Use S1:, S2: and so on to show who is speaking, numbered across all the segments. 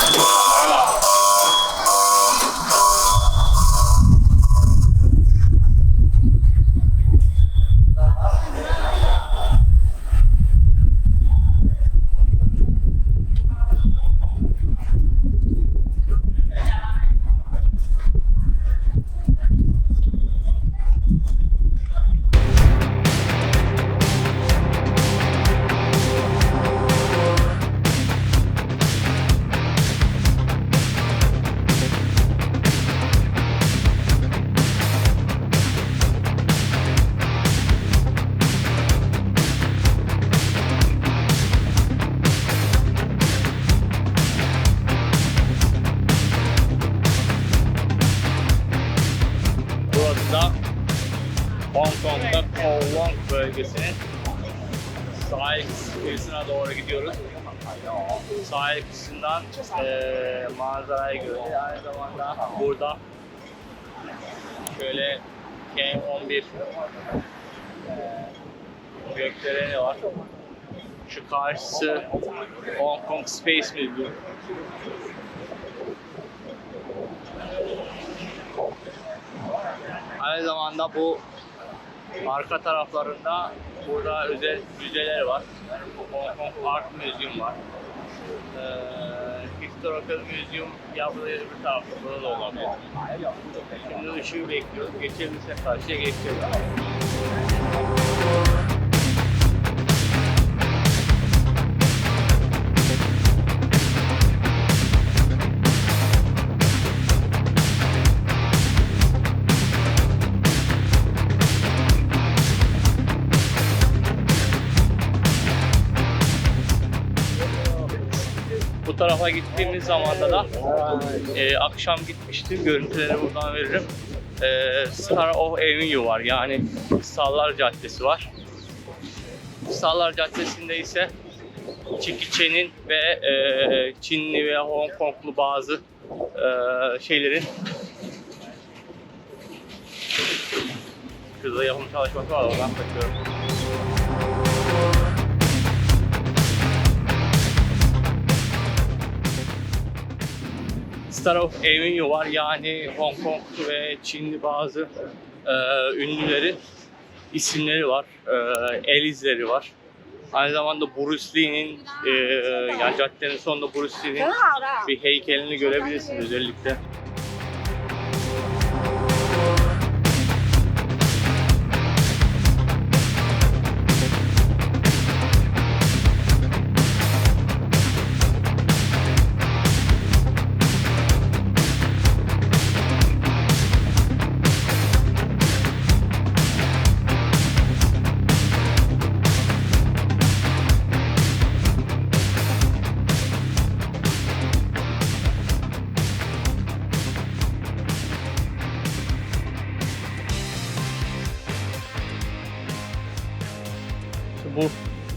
S1: Thank you. Sahil kıyısına doğru gidiyoruz. Sahil kıyısından eee manzarayı görüyoruz. Aynı zamanda burada şöyle K11 eee, gökdeleni var. Şu karşısı Hong Kong Space Museum. Aynı zamanda bu arka taraflarında burada özel müzeler var. Art Museum var. Ee, Historical Museum ya burada ya da bir tarafta burada da olabilir. Şimdi ışığı bekliyoruz. Geçebilirse karşıya geçeceğiz. Tarafa gittiğimiz zamanda da e, akşam gitmiştim. Görüntüleri buradan veririm. E, Star of Avenue var. Yani Sallar Caddesi var. Sallar Caddesi'nde ise Chan'in ve e, Çinli ve Hong Konglu bazı e, şeylerin Kızla yapım çalışması var. Oradan bakıyorum. Startup Avenue var. Yani Hong Konglu ve Çinli bazı e, ünlülerin isimleri var. E, el izleri var. Aynı zamanda Bruce Lee'nin, e, yani caddenin sonunda Bruce Lee'nin bir heykelini görebilirsiniz özellikle.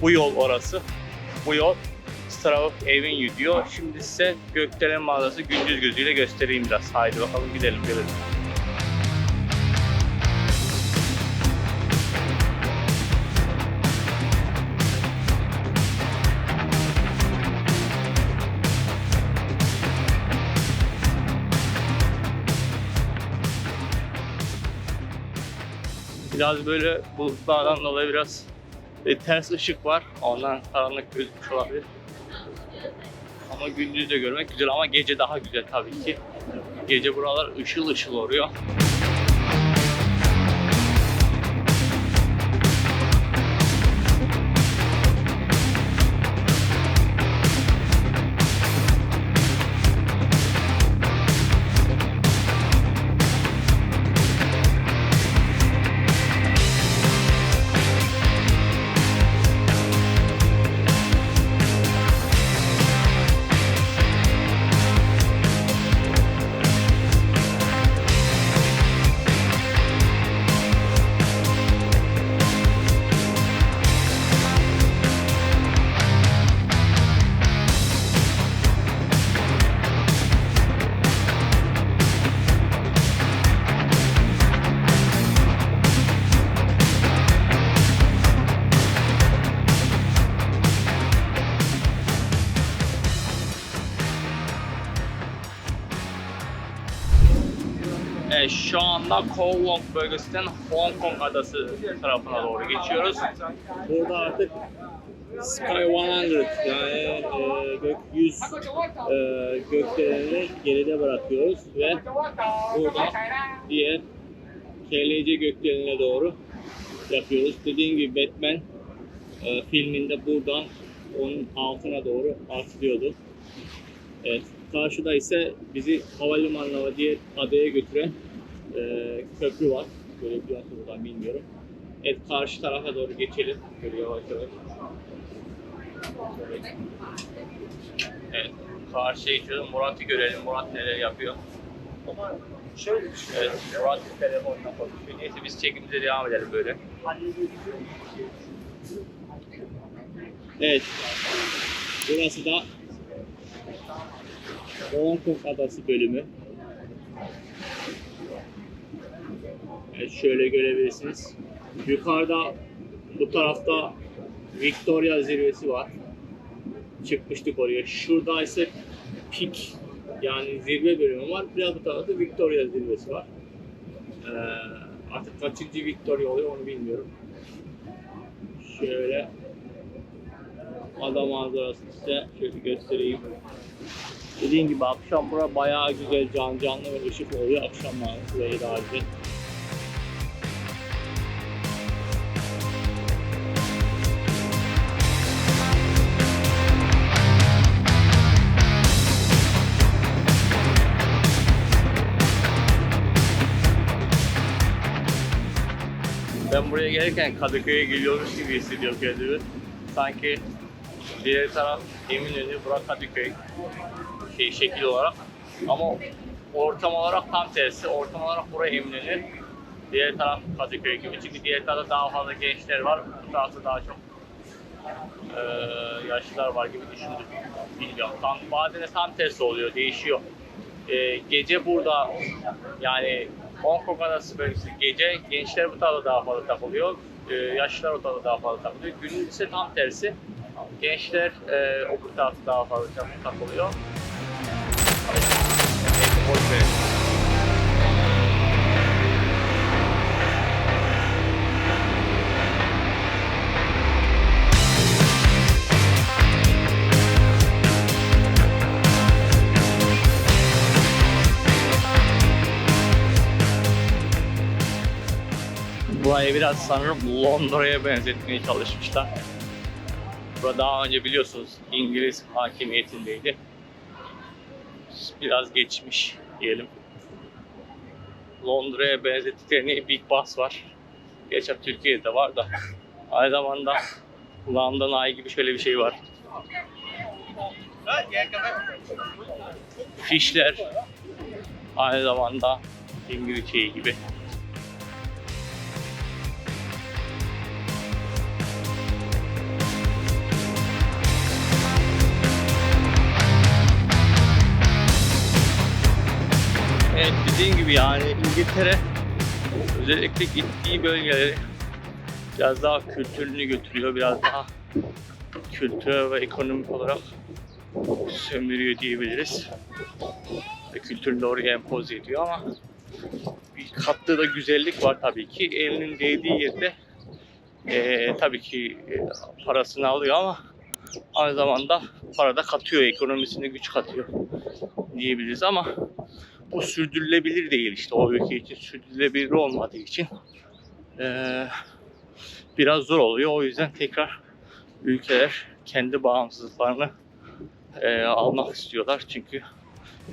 S1: Bu yol orası. Bu yol Star of Avenue diyor. Şimdi size Gökdelen mağarası gündüz gözüyle göstereyim biraz. Haydi bakalım gidelim gelelim. Biraz böyle bulutlardan dolayı biraz e, ters ışık var. Ondan karanlık gözükmüş olabilir. Ama gündüz de görmek güzel ama gece daha güzel tabii ki. Gece buralar ışıl ışıl oluyor. Evet, şu anda Kowloon bölgesinden Hong Kong adası tarafına doğru geçiyoruz. Burada artık Sky 100 yani e, gök 100 e, gökdeleni geride bırakıyoruz ve burada diğer KLC gökdelenine doğru yapıyoruz. Dediğim gibi Batman e, filminde buradan onun altına doğru atlıyordu. Evet, karşıda ise bizi havalimanına diğer adaya götüren e, köprü var. Görebiliyor musunuz buradan bilmiyorum. Evet, karşı tarafa doğru geçelim. Böyle yavaş yavaş. Evet, karşıya geçiyoruz. Murat'ı görelim. Murat neler yapıyor. Evet, Murat telefonla konuşuyor. Neyse biz çekimimize devam edelim böyle. Evet, burası da Hong Kong adası bölümü. Evet, şöyle görebilirsiniz. Yukarıda bu tarafta Victoria zirvesi var. Çıkmıştık oraya. Şurada ise Peak yani zirve bölümü var. Biraz bu tarafta Victoria zirvesi var. Ee, artık kaçıncı Victoria oluyor onu bilmiyorum. Şöyle ada manzarası size şöyle göstereyim. Dediğim gibi akşam bura bayağı güzel can canlı ve ışık oluyor. Akşam manzarası ve daha güzel. Ben buraya gelirken Kadıköy'e geliyormuş gibi hissediyorum kendimi. Sanki diğer taraf Eminönü, Burak Kadıköy şey şekil olarak. Ama ortam olarak tam tersi. Ortam olarak buraya Eminönü. Diğer taraf Kadıköy gibi. Çünkü diğer tarafta daha fazla gençler var. Bu tarafta daha çok eee yaşlılar var gibi düşündüm. Bilmiyorum. Tam, bazen de tam tersi oluyor. Değişiyor. Eee, gece burada yani Hong adası bölgesi gece gençler bu tarafta daha fazla takılıyor. Eee yaşlılar o tarafta daha fazla takılıyor. Gündüz ise tam tersi. Gençler eee o bu tarafta daha fazla tak- takılıyor. Burayı biraz sanırım Londra'ya benzetmeye çalışmışlar. Burada daha önce biliyorsunuz İngiliz hakimiyetindeydi. Biraz geçmiş diyelim. Londra'ya benzettikleri Big Boss var. Geçen Türkiye'de var da. Aynı zamanda London Eye gibi şöyle bir şey var. Fişler aynı zamanda İngiliz şeyi gibi. Dediğim gibi yani İngiltere özellikle gittiği bölgeleri biraz daha kültürünü götürüyor, biraz daha kültürel ve ekonomik olarak sömürüyor diyebiliriz. Ve kültürünü oraya empoze ediyor ama bir kattığı da güzellik var tabii ki. Elinin değdiği yerde eee, tabii ki e, parasını alıyor ama aynı zamanda para da katıyor, ekonomisine güç katıyor diyebiliriz ama bu sürdürülebilir değil işte o ülke için sürdürülebilir olmadığı için eee, biraz zor oluyor. O yüzden tekrar ülkeler kendi bağımsızlıklarını eee, almak istiyorlar çünkü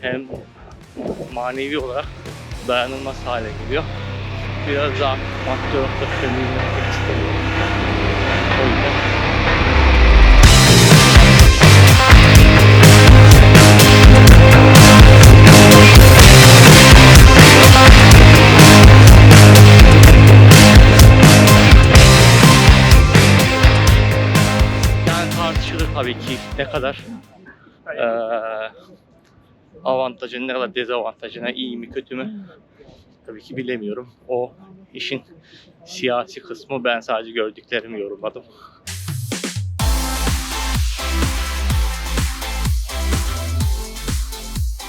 S1: hem manevi olarak dayanılmaz hale geliyor. Biraz daha maddi olarak da kadar eee avantajı, ne kadar dezavantajına iyi mi kötü mü tabii ki bilemiyorum. O işin siyasi kısmı ben sadece gördüklerimi yorumladım.